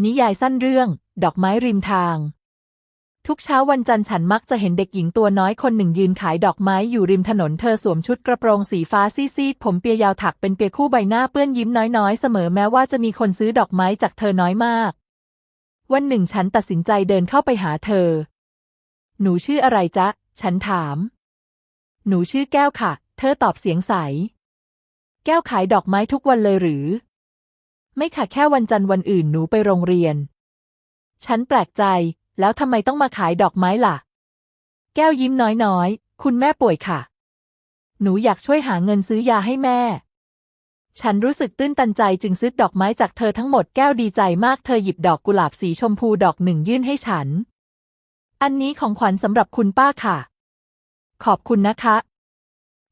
นิยายสั้นเรื่อง ดอกไม้ริมทาง ทุกเช้าวันจันทร์ฉันมักจะเห็นเด็กหญิงตัวน้อยคนหนึ่งยืนขายดอกไม้อยู่ริมถนนเธอสวมชุดกระโปรงสีฟ้าซีดๆผมเปียยาวถักเป็นเปียคู่ใบหน้าเปื้อนยิ้มน้อยๆ เสมอแม้ว่าจะมีคนซื้อดอกไม้จากเธอน้อยมาก วันหนึ่งฉันตัดสินใจเดินเข้าไปหาเธอ หนูชื่ออะไรจ๊ะ ฉันถาม หนูชื่อแก้วค่ะ เธอตอบเสียงใส แก้วขายดอกไม้ทุกวันเลยหรือ ไม่ค่ะแค่วันจันทร์วันอื่นหนูไปโรงเรียน ฉันแปลกใจ แล้วทำไมต้องมาขายดอกไม้ล่ะ แก้วยิ้มน้อยๆ คุณแม่ป่วยค่ะ หนูอยากช่วยหาเงินซื้อยาให้แม่ ฉันรู้สึกตื้นตันใจจึงซื้อดอกไม้จากเธอทั้งหมดแก้วดีใจมากเธอหยิบดอกกุหลาบสีชมพูดอกหนึ่งยื่นให้ฉัน อันนี้ของขวัญสำหรับคุณป้าค่ะ ขอบคุณนะคะ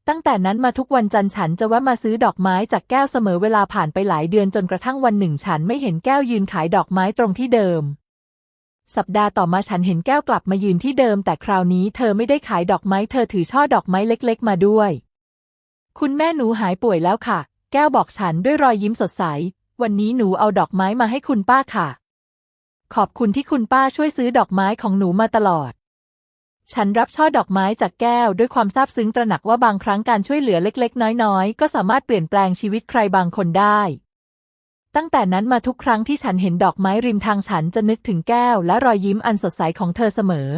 ตั้งแต่นั้นมาทุกวันจันทร์ฉันจะแวะมาซื้อดอกไม้จากแก้วเสมอเวลาผ่านไปหลายเดือนจนกระทั่งวันหนึ่ง ฉันไม่เห็นแก้วยืนขายดอกไม้ตรงที่เดิม สัปดาห์ต่อมาฉันเห็นแก้วกลับมายืนที่เดิม แต่คราวนี้เธอไม่ได้ขายดอกไม้ เธอถือช่อดอกไม้เล็ก ๆ มาด้วย คุณแม่หนูหายป่วยแล้วค่ะ แก้วบอกฉันด้วยรอยยิ้มสดใส วันนี้หนูเอาดอกไม้มาให้คุณป้าค่ะ ขอบคุณที่คุณป้าช่วยซื้อดอกไม้ของหนูมาตลอด ฉันรับช่อดอกไม้จากแก้วด้วยความซาบซึ้งตระหนักว่าบางครั้งการช่วยเหลือเล็กๆ น้อยๆ ก็สามารถเปลี่ยนแปลงชีวิตใครบางคนได้ ตั้งแต่นั้นมาทุกครั้งที่ฉันเห็นดอกไม้ริมทางฉันจะนึกถึงแก้วและรอยยิ้มอันสดใสของเธอเสมอ